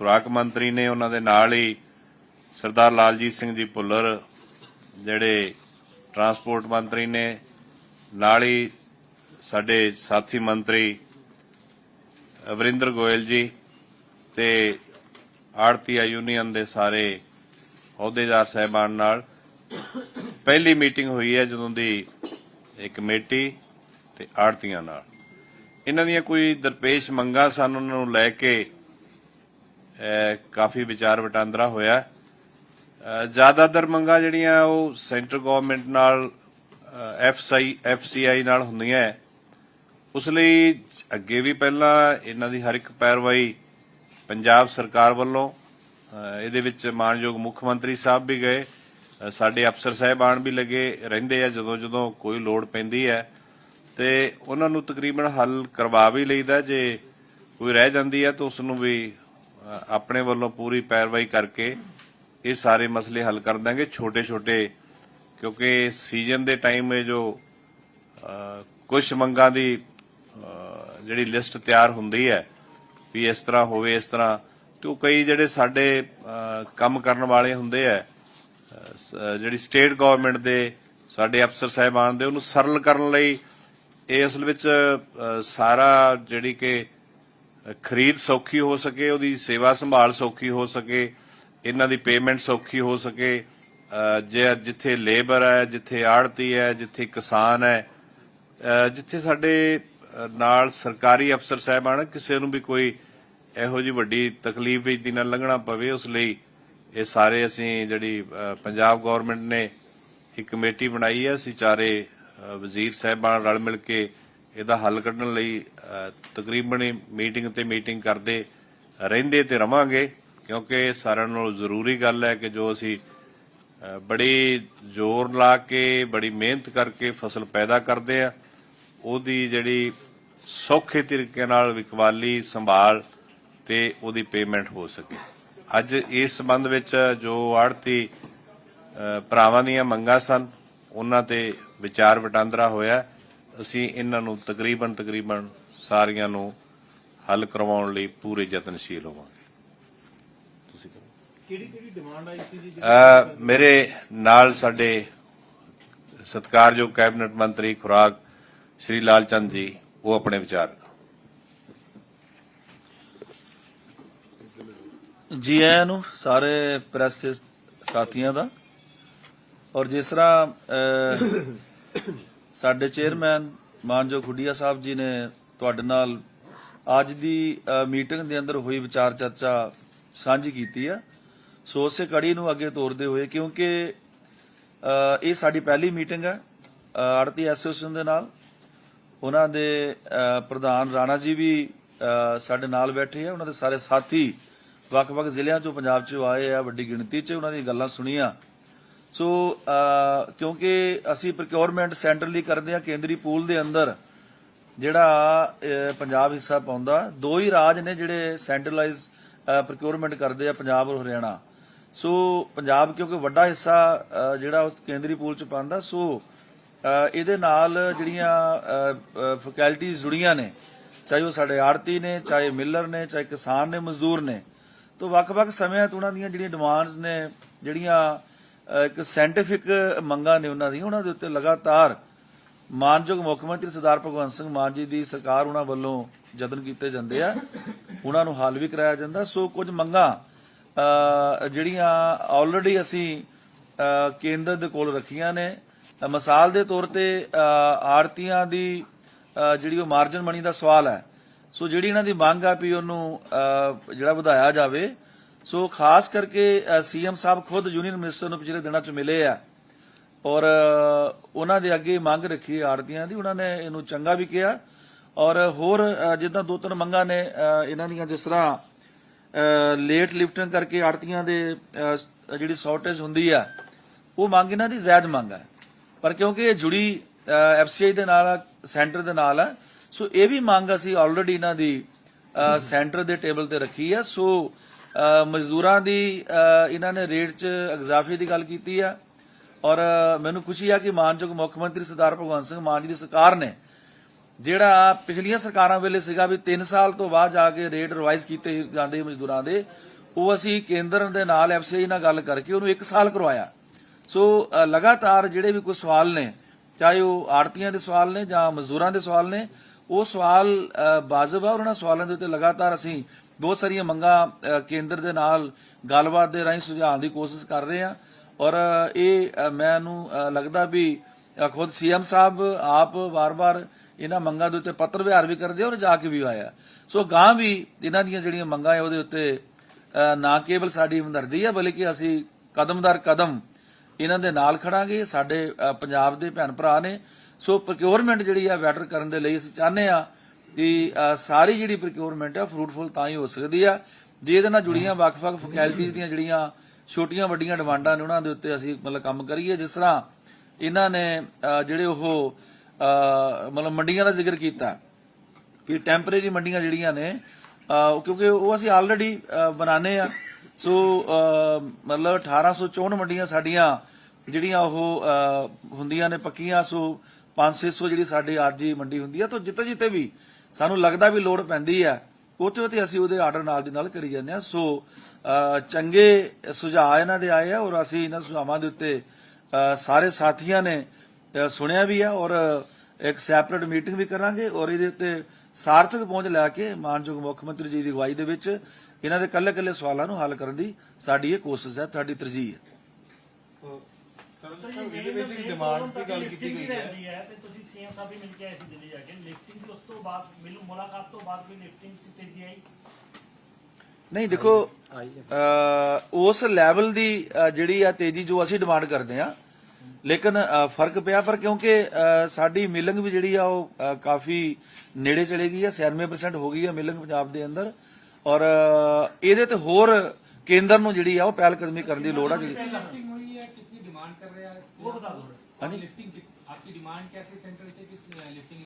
ਖੁਰਾਕ ਮੰਤਰੀ ਨੇ ਉਹਨਾਂ ਦੇ ਨਾਲ ਹੀ ਸਰਦਾਰ ਲਾਲਜੀਤ ਸਿੰਘ ਜੀ ਭੁੱਲਰ, ਜਿਹੜੇ ਟਰਾਂਸਪੋਰਟ ਮੰਤਰੀ ਨੇ, ਨਾਲ ਹੀ ਸਾਡੇ ਸਾਥੀ ਮੰਤਰੀ ਅਵਰਿੰਦਰ ਗੋਇਲ ਜੀ ਤੇ ਆੜਤੀਆ ਯੂਨੀਅਨ ਦੇ ਸਾਰੇ ਅਹੁਦੇਦਾਰ ਸਹਿਬਾਨ ਨਾਲ ਪਹਿਲੀ ਮੀਟਿੰਗ ਹੋਈ ਹੈ ਜਦੋਂ ਦੀ ਇੱਕ ਕਮੇਟੀ ਤੇ ਆੜਤੀਆਂ ਨਾਲ। ਇਹਨਾਂ ਦੀਆਂ ਕੋਈ ਦਰਪੇਸ਼ ਮੰਗਾਂ ਸਨ, ਉਹਨਾਂ ਨੂੰ ਲੈ ਕੇ ਕਾਫੀ ਵਿਚਾਰ ਵਟਾਂਦਰਾ ਹੋਇਆ ਜ਼ਿਆਦਾਤਰ ਮੰਗਾਂ ਜਿਹੜੀਆਂ ਉਹ ਸੈਂਟਰ ਗਵਰਨਮੈਂਟ ਨਾਲ ਐਫਸੀਆਈ ਐਫਸੀਆਈ ਨਾਲ ਹੁੰਦੀਆਂ ਹੈ। ਉਸ ਲਈ ਅੱਗੇ ਵੀ ਪਹਿਲਾਂ ਇਹਨਾਂ ਦੀ ਹਰ ਇੱਕ ਪੈਰਵਾਈ ਪੰਜਾਬ ਸਰਕਾਰ ਵੱਲੋਂ ਇਹਦੇ ਵਿੱਚ ਮਾਨਯੋਗ ਮੁੱਖ ਮੰਤਰੀ ਸਾਹਿਬ ਵੀ ਗਏ ਸਾਡੇ ਅਫਸਰ ਸਾਹਿਬਾਨ ਵੀ ਲੱਗੇ ਰਹਿੰਦੇ ਆ ਜਦੋਂ ਜਦੋਂ ਕੋਈ ਲੋੜ ਪੈਂਦੀ ਹੈ ਤੇ ਉਹਨਾਂ ਨੂੰ ਤਕਰੀਬਨ ਹੱਲ ਕਰਵਾ ਵੀ ਲਈਦਾ, ਜੇ ਕੋਈ ਰਹਿ ਜਾਂਦੀ ਹੈ ਤਾਂ ਉਸ ਨੂੰ ਵੀ ਆਪਣੇ ਵੱਲੋਂ ਪੂਰੀ ਪੈਰਵਾਈ ਕਰਕੇ ਇਹ ਸਾਰੇ ਮਸਲੇ ਹੱਲ ਕਰ ਦਾਂਗੇ ਛੋਟੇ ਛੋਟੇ ਕਿਉਂਕਿ ਸੀਜ਼ਨ ਦੇ ਟਾਈਮ ਇਹ ਜੋ ਕੁਝ ਮੰਗਾਂ ਦੀ ਜਿਹੜੀ ਲਿਸਟ ਤਿਆਰ ਹੁੰਦੀ ਹੈ ਵੀ ਇਸ ਤਰ੍ਹਾਂ ਹੋਵੇ, ਇਸ ਤਰ੍ਹਾਂ, ਤੇ ਉਹ ਕਈ ਜਿਹੜੇ ਸਾਡੇ ਕੰਮ ਕਰਨ ਵਾਲੇ ਹੁੰਦੇ ਆ ਜਿਹੜੀ ਸਟੇਟ ਗਵਰਨਮੈਂਟ ਦੇ ਸਾਡੇ ਅਫਸਰ ਸਾਹਿਬਾਨ ਦੇ, ਉਹਨੂੰ ਸਰਲ ਕਰਨ ਲਈ ਇਹ ਅਸਲ ਵਿੱਚ ਸਾਰਾ ਜਿਹੜੀ ਕਿ ਖਰੀਦ ਸੌਖੀ ਹੋ ਸਕੇ, ਉਹਦੀ ਸੇਵਾ ਸੰਭਾਲ ਸੌਖੀ ਹੋ ਸਕੇ, ਇਹਨਾਂ ਦੀ ਪੇਮੈਂਟ ਸੌਖੀ ਹੋ ਸਕੇ ਜੇ ਜਿੱਥੇ ਲੇਬਰ ਹੈ, ਜਿੱਥੇ ਆੜਤੀ ਹੈ, ਜਿੱਥੇ ਕਿਸਾਨ ਹੈ ਜਿੱਥੇ ਸਾਡੇ ਨਾਲ ਸਰਕਾਰੀ ਅਫਸਰ ਸਾਹਿਬਾਨ, ਕਿਸੇ ਨੂੰ ਵੀ ਕੋਈ ਇਹੋ ਜੀ ਵੱਡੀ ਤਕਲੀਫ ਵਿੱਚ ਦੀ ਨਾਲ ਲੰਘਣਾ ਪਵੇ, ਉਸ ਲਈ ਇਹ ਸਾਰੇ ਅਸੀਂ ਜਿਹੜੀ ਪੰਜਾਬ ਗਵਰਨਮੈਂਟ ਨੇ ਇੱਕ ਕਮੇਟੀ ਬਣਾਈ ਹੈ, ਅਸੀਂ ਚਾਰੇ ਵਜ਼ੀਰ ਸਾਹਿਬਾਨ ਰਲ ਮਿਲ ਕੇ ਇਹਦਾ ਹੱਲ ਕੱਢਣ ਲਈ ਤਕਰੀਬਨ ਹੀ ਮੀਟਿੰਗ ਤੇ ਮੀਟਿੰਗ ਕਰਦੇ ਰਹਿੰਦੇ ਤੇ ਰਵਾਂਗੇ, ਕਿਉਂਕਿ ਸਾਰਿਆਂ ਨਾਲੋਂ ਜ਼ਰੂਰੀ ਗੱਲ ਹੈ ਕਿ ਜੋ ਅਸੀਂ ਬੜੀ ਜ਼ੋਰ ਲਾ ਕੇ, ਬੜੀ ਮਿਹਨਤ ਕਰਕੇ ਫਸਲ ਪੈਦਾ ਕਰਦੇ ਆ, ਉਹਦੀ ਜਿਹੜੀ ਸੌਖੇ ਤਰੀਕੇ ਨਾਲ ਵਿਕਵਾਲੀ, ਸੰਭਾਲ ਤੇ ਉਹਦੀ ਪੇਮੈਂਟ ਹੋ ਸਕੇ। ਅੱਜ ਇਸ ਸੰਬੰਧ ਵਿੱਚ ਜੋ ਆੜਤੀ ਭਰਾਵਾਂ ਦੀਆਂ ਮੰਗਾਂ ਸਨ, ਉਹਨਾਂ ਤੇ ਵਿਚਾਰ ਵਟਾਂਦਰਾ ਹੋਇਆ। ਅਸੀਂ ਇਹਨਾਂ ਨੂੰ ਤਕਰੀਬਨ ਤਕਰੀਬਨ ਸਾਰੀਆਂ ਨੂੰ ਹੱਲ ਕਰਵਾਉਣ ਲਈ ਪੂਰੇ ਯਤਨਸ਼ੀਲ ਹੋਵਾਂਗੇ। ਤੁਸੀਂ ਕਰੋ। ਕਿਹੜੀ ਕਿਹੜੀ ਡਿਮਾਂਡ ਆਈ ਸੀ ਜੀ ਮੇਰੇ ਨਾਲ ਸਾਡੇ ਸਤਿਕਾਰਯੋਗ ਕੈਬਨਿਟ ਮੰਤਰੀ ਖੁਰਾਕ ਸ਼੍ਰੀ ਲਾਲਚੰਦ ਜੀ ਉਹ ਆਪਣੇ ਵਿਚਾਰ ਜੀ ਆਇਆਂ ਨੂੰ ਸਾਰੇ ਪ੍ਰੈਸ ਸਾਥੀਆਂ ਦਾ। ਔਰ ਜਿਸ ਤਰ੍ਹਾਂ ਸਾਡੇ ਚੇਅਰਮੈਨ ਮਾਨਜੋ ਖੁੱਡੀਆ ਸਾਹਿਬ ਜੀ ਨੇ ਤੁਹਾਡੇ ਨਾਲ ਅੱਜ ਦੀ ਮੀਟਿੰਗ ਦੇ ਅੰਦਰ ਹੋਈ ਵਿਚਾਰ ਚਰਚਾ ਸਾਂਝੀ ਕੀਤੀ ਆ। ਸੋ ਉਸੇ ਕੜੀ ਨੂੰ ਅੱਗੇ ਤੋਰਦੇ ਹੋਏ, ਕਿਉਂਕਿ ਇਹ ਸਾਡੀ ਪਹਿਲੀ ਮੀਟਿੰਗ ਹੈ ਆੜਤੀ ਐਸੋਸੀਏਸ਼ਨ ਦੇ ਨਾਲ। ਉਹਨਾਂ ਦੇ ਪ੍ਰਧਾਨ ਰਾਣਾ ਜੀ ਵੀ ਸਾਡੇ ਨਾਲ ਬੈਠੇ ਆ। ਉਹਨਾਂ ਦੇ ਸਾਰੇ ਸਾਥੀ ਵੱਖ-ਵੱਖ ਜ਼ਿਲ੍ਹਿਆਂ ਚੋਂ ਪੰਜਾਬ ਚੋਂ ਆਏ ਆ, ਵੱਡੀ ਗਿਣਤੀ 'ਚ ਉਹਨਾਂ ਦੀ ਗੱਲਾਂ ਸੁਣੀਆਂ। ਸੋ ਕਿਉਂਕਿ ਅਸੀਂ ਪ੍ਰੋਕਿਉਰਮੈਂਟ ਸੈਂਟਰਲੀ ਕਰਦੇ ਆ ਕੇਂਦਰੀ ਪੂਲ ਦੇ ਅੰਦਰ, ਜਿਹੜਾ ਪੰਜਾਬ ਹਿੱਸਾ ਪਾਉਂਦਾ, ਦੋ ਹੀ ਰਾਜ ਨੇ ਜਿਹੜੇ ਸੈਂਟਰਲਾਈਜ਼ ਪ੍ਰੋਕਿਉਰਮੈਂਟ ਕਰਦੇ ਆ, ਪੰਜਾਬ ਔਰ ਹਰਿਆਣਾ। ਸੋ, ਪੰਜਾਬ ਕਿਉਂਕਿ ਵੱਡਾ ਹਿੱਸਾ ਜਿਹੜਾ ਉਸ ਕੇਂਦਰੀ ਪੂਲ ਚ ਪਾਉਂਦਾ, ਸੋ ਇਹਦੇ ਨਾਲ ਜਿਹੜੀਆਂ ਫੈਕਲਟੀਆਂ ਜੁੜੀਆਂ ਨੇ, ਚਾਹੇ ਉਹ ਸਾਡੇ ਆੜਤੀ ਨੇ, ਚਾਹੇ ਮਿਲਰ ਨੇ, ਚਾਹੇ ਕਿਸਾਨ ਨੇ, ਮਜ਼ਦੂਰ ਨੇ, ਤੋਂ ਵੱਖ-ਵੱਖ ਸਮਿਆਂ ਤੋਂ ਉਹਨਾਂ ਦੀਆਂ ਜਿਹੜੀਆਂ ਡਿਮਾਂਡਸ ਨੇ, ਜਿਹੜੀਆਂ ਇੱਕ ਸਾਇੰਟੀਫਿਕ ਮੰਗਾਂ ਨੇ ਉਹਨਾਂ ਦੀ ਉਹਨਾਂ ਦੇ ਉੱਤੇ ਲਗਾਤਾਰ ਮਾਨਯੋਗ ਮੁੱਖ ਮੰਤਰੀ ਸਰਦਾਰ ਭਗਵੰਤ ਸਿੰਘ ਮਾਨ ਜੀ ਦੀ ਸਰਕਾਰ ਉਹਨਾਂ ਵੱਲੋਂ ਯਤਨ ਕੀਤੇ ਜਾਂਦੇ ਆ। ਉਹਨਾਂ ਨੂੰ ਹੱਲ ਵੀ ਕਰਾਇਆ ਜਾਂਦਾ। ਸੋ ਕੁਝ ਮੰਗਾਂ ਜਿਹੜੀਆਂ ਆਲਰੇਡੀ ਅਸੀਂ ਕੇਂਦਰ ਦੇ ਕੋਲ ਰੱਖੀਆਂ ਨੇ ਮਿਸਾਲ ਦੇ ਤੌਰ ਤੇ ਅਹ, ਆੜਤੀਆਂ ਦੀ ਜਿਹੜੀ ਉਹ ਮਾਰਜਨ ਮਨੀ ਦਾ ਸਵਾਲ ਹੈ। ਸੋ ਜਿਹੜੀ ਇਹਨਾਂ ਦੀ ਮੰਗ ਆ ਵੀ ਉਹਨੂੰ ਜਿਹੜਾ ਵਧਾਇਆ ਜਾਵੇ ਸੋ ਖਾਸ ਕਰਕੇ ਸੀਐਮ ਸਾਹਿਬ ਖੁਦ ਯੂਨੀਅਨ ਮਿਨਿਸਟਰ ਨੂੰ ਪਿਛਲੇ ਦਿਨਾਂ 'ਚ ਮਿਲੇ ਆ ਔਰ ਉਹਨਾਂ ਦੇ ਅੱਗੇ ਮੰਗ ਰੱਖੀ ਆੜਤੀਆਂ ਦੀ ਉਹਨਾਂ ਨੇ ਇਹਨੂੰ ਚੰਗਾ ਵੀ ਕਿਹਾ ਔਰ ਹੋਰ ਜਿੱਦਾਂ ਦੋ ਤਿੰਨ ਮੰਗਾਂ ਨੇ ਇਹਨਾਂ ਦੀਆਂ ਜਿਸ ਤਰ੍ਹਾਂ ਲੇਟ ਲਿਫਟਿੰਗ ਕਰਕੇ ਆੜਤੀਆਂ ਦੇ ਜਿਹੜੀ ਸ਼ਾਰਟੇਜ ਹੁੰਦੀ ਆ ਉਹ ਮੰਗ ਇਹਨਾਂ ਦੀ ਜ਼ਾਇਦ ਮੰਗ ਹੈ ਪਰ ਕਿਉਂਕਿ ਇਹ ਜੁੜੀ ਐਫਸੀਆਈ ਦੇ ਨਾਲ ਸੈਂਟਰ ਦੇ ਨਾਲ ਹੈ ਸੋ ਇਹ ਵੀ ਮੰਗ ਅਸੀਂ ਆਲਰੇਡੀ ਇਹਨਾਂ ਦੀ ਸੈਂਟਰ ਦੇ ਟੇਬਲ ਤੇ ਰੱਖੀ ਆ। ਸੋ ਮਜ਼ਦੂਰਾਂ ਦੀ ਅ, ਇਹਨਾਂ ਨੇ ਰੇਟ 'ਚ ਇਜ਼ਾਫੇ ਦੀ ਗੱਲ ਕੀਤੀ ਆ। ਔਰ ਮੈਨੂੰ ਖੁਸ਼ੀ ਆ ਕਿ ਮਾਨਯੋਗ ਮੁੱਖ ਮੰਤਰੀ ਸਰਦਾਰ ਭਗਵੰਤ ਸਿੰਘ ਮਾਨ ਜੀ ਦੀ ਸਰਕਾਰ ਨੇ ਜਿਹੜਾ ਪਿਛਲੀਆਂ ਸਰਕਾਰਾਂ ਵੇਲੇ ਸੀਗਾ ਵੀ 3 ਸਾਲ ਤੋਂ ਬਾਅਦ ਜਾ ਕੇ ਰੇਟ ਰਿਵਾਈਜ਼ ਕੀਤੇ ਜਾਂਦੇ ਮਜ਼ਦੂਰਾਂ ਦੇ ਉਹ ਅਸੀਂ ਕੇਂਦਰ ਦੇ ਨਾਲ ਐਫਸੀਆਈ ਨਾਲ ਗੱਲ ਕਰਕੇ ਉਹਨੂੰ 1 ਸਾਲ ਕਰਵਾਇਆ। ਸੋ ਲਗਾਤਾਰ ਜਿਹੜੇ ਵੀ ਕੋਈ ਸਵਾਲ ਨੇ ਚਾਹੇ ਉਹ ਆੜਤੀਆਂ ਦੇ ਸਵਾਲ ਨੇ ਜਾਂ ਮਜ਼ਦੂਰਾਂ ਦੇ ਸਵਾਲ ਨੇ ਉਹ ਸਵਾਲ ਅ, ਵਾਜਬ ਆ ਉਹਨਾਂ ਸਵਾਲਾਂ ਦੇ ਉੱਤੇ ਲਗਾਤਾਰ ਅਸੀਂ ਬਹੁਤ ਸਾਰੀਆਂ ਮੰਗਾਂ ਕੇਂਦਰ ਦੇ ਨਾਲ ਗੱਲਬਾਤ ਦੇ ਰਾਹੀਂ ਸੁਝਾਉਣ ਦੀ ਕੋਸ਼ਿਸ਼ ਕਰ ਰਹੇ ਹਾਂ। ਔਰ ਇਹ ਮੈਨੂੰ ਲੱਗਦਾ ਵੀ ਅ, ਖੁਦ ਸੀਐਮ ਸਾਹਿਬ ਆਪ ਵਾਰ-ਵਾਰ ਇਹਨਾਂ ਮੰਗਾਂ ਦੇ ਉੱਤੇ ਪੱਤਰ ਵਿਹਾਰ ਵੀ ਕਰਦੇ ਔਰ ਜਾ ਕੇ ਵੀ ਆਇਆ ਸੋ ਗਾਂ ਵੀ ਇਹਨਾਂ ਦੀਆਂ ਜਿਹੜੀਆਂ ਮੰਗਾਂ ਹੈ ਉਹਦੇ ਉੱਤੇ ਨਾ ਕੇਵਲ ਸਾਡੀ ਹਮਦਰਦੀ ਹੈ ਬਲਕਿ ਅਸੀਂ ਕਦਮ ਦਰ ਕਦਮ ਇਹਨਾਂ ਦੇ ਨਾਲ ਖੜਾਂਗੇ, ਸਾਡੇ ਪੰਜਾਬ ਦੇ ਭੈਣ ਭਰਾ ਨੇ। ਸੋ ਪ੍ਰੋਕਿਉਰਮੈਂਟ ਜਿਹੜੀ ਆ ਬੈਟਰ ਕਰਨ ਦੇ ਲਈ ਅਸੀਂ ਚਾਹੁੰਦੇ ਆ ਕਿ ਸਾਰੀ ਜਿਹੜੀ ਪ੍ਰੋਕਿਉਰਮੈਂਟ ਆ ਫਰੂਟਫੁਲ ਤਾਂ ਹੀ ਹੋ ਸਕਦੀ ਆ। ਜੇ ਇਹਦੇ ਨਾਲ ਜੁੜੀਆਂ ਵੱਖ-ਵੱਖ ਫੈਕਲਟੀਜ਼ ਦੀਆਂ ਜਿਹੜੀਆਂ ਛੋਟੀਆਂ ਵੱਡੀਆਂ ਡਿਮਾਂਡਾਂ ਨੇ, ਉਹਨਾਂ ਦੇ ਉੱਤੇ ਅਸੀਂ ਮਤਲਬ ਕੰਮ ਕਰੀਏ। ਜਿਸ ਤਰ੍ਹਾਂ ਇਹਨਾਂ ਨੇ ਜਿਹੜੇ ਉਹ ਮਤਲਬ ਮੰਡੀਆਂ ਦਾ ਜ਼ਿਕਰ ਕੀਤਾ ਕਿ ਟੈਂਪਰੇਰੀ ਮੰਡੀਆਂ ਜਿਹੜੀਆਂ ਨੇ ਕਿਉਂਕਿ ਉਹ ਅਸੀਂ ਆਲਰੇਡੀ ਬਣਾਣੇ ਆ। ਸੋ ਅਹ, ਮਤਲਬ 1864 ਮੰਡੀਆਂ ਸਾਡੀਆਂ ਜਿਹੜੀਆਂ ਉਹ ਹੁੰਦੀਆਂ ਨੇ ਪੱਕੀਆਂ ਸੋ 500 ਜਿਹੜੀ ਸਾਡੀ ਆਰਜੀ ਮੰਡੀ ਹੁੰਦੀ ਆ ਤਾਂ ਜਿੱਤੇ ਜਿੱਤੇ ਵੀ ਸਾਨੂੰ ਲੱਗਦਾ ਵੀ ਲੋੜ ਪੈਂਦੀ ਆ ਉੱਥੇ ਉੱਥੇ ਅਸੀਂ ਉਹਦੇ ਆਰਡਰ ਨਾਲ ਦੀ ਨਾਲ ਕਰੀ ਜਾਂਦੇ ਆ। ਸੋ ਚੰਗੇ ਸੁਝਾਅ ਇਹਨਾਂ ਦੇ ਆਏ ਆ ਔਰ ਅਸੀਂ ਇਹਨਾਂ ਸੁਝਾਵਾਂ ਦੇ ਉੱਤੇ ਸਾਰੇ ਸਾਥੀਆਂ ਨੇ ਸੁਣਿਆ ਵੀ ਆ ਔਰ ਇੱਕ ਸੈਪਰੇਟ ਮੀਟਿੰਗ ਵੀ ਕਰਾਂਗੇ ਔਰ ਇਹਦੇ ਉੱਤੇ ਸਾਰਥਕ ਪਹੁੰਚ ਲੈ ਕੇ ਮਾਨਯੋਗ ਮੁੱਖ ਮੰਤਰੀ ਜੀ ਦੀ ਅਗਵਾਈ ਦੇ ਵਿੱਚ ਇਹਨਾਂ ਦੇ ਕੱਲੇ ਕੱਲੇ ਸਵਾਲਾਂ ਨੂੰ ਹੱਲ ਕਰਨ ਦੀ ਸਾਡੀ ਇਹ ਕੋਸ਼ਿਸ਼ ਹੈ ਸਾਡੀ ਤਰਜੀਹ ਹੈ। ਸਰ ਜੀ ਇਹਦੇ ਵਿੱਚ ਇੱਕ ਡਿਮਾਂਡ ਦੀ ਗੱਲ ਕੀਤੀ ਗਈ ਹੈ। ਰਹਿੰਦੀ ਹੈ ਤੇ ਤੁਸੀਂ ਸੀਐਮ ਸਾਹਿਬ ਵੀ ਮਿਲ ਕੇ ਆਏ ਸੀ ਦਿੱਲੀ ਜਾ ਕੇ। ਲਿਫਟਿੰਗ ਦੀ ਉਸ ਤੋਂ ਬਾਅਦ ਮਿਲੂ ਮੁਲਾਕਾਤ ਤੋਂ ਬਾਅਦ ਵੀ ਲਿਫਟਿੰਗ ਚ ਤੇਜ਼ੀ ਆਈ? ਨਹੀਂ ਦੇਖੋ ਅਹ, ਉਸ ਲੈਵਲ ਦੀ ਜਿਹੜੀ ਆ ਤੇਜ਼ੀ ਜੋ ਅਸੀਂ ਡਿਮਾਂਡ ਕਰਦੇ ਆ ਲੇਕਿਨ ਫ਼ਰਕ ਪਿਆ ਪਰ ਕਿਉਂਕਿ ਸਾਡੀ ਮਿਲਿੰਗ ਵੀ ਜਿਹੜੀ ਆ ਉਹ ਕਾਫੀ ਨੇੜੇ ਚਲੇ ਗਈ ਆ 96% ਹੋ ਗਈ ਆ ਮਿਲਿੰਗ ਪੰਜਾਬ ਦੇ ਅੰਦਰ। ਔਰ ਅਹ, ਇਹਦੇ ਤੇ ਹੋਰ ਕੇਂਦਰ ਨੂੰ ਜਿਹੜੀ ਆ ਉਹ ਪਹਿਲ ਕਦਮੀ ਕਰਨ ਦੀ ਲੋੜ ਆ ਜਿਹੜੀ लिफ्टिंग हुई है कितनी डिमांड कर रहे हैं वो बता दो हाँ जी। लिफ्टिंग आपकी डिमांड क्या थी सेंटर से कि लिफ्टिंग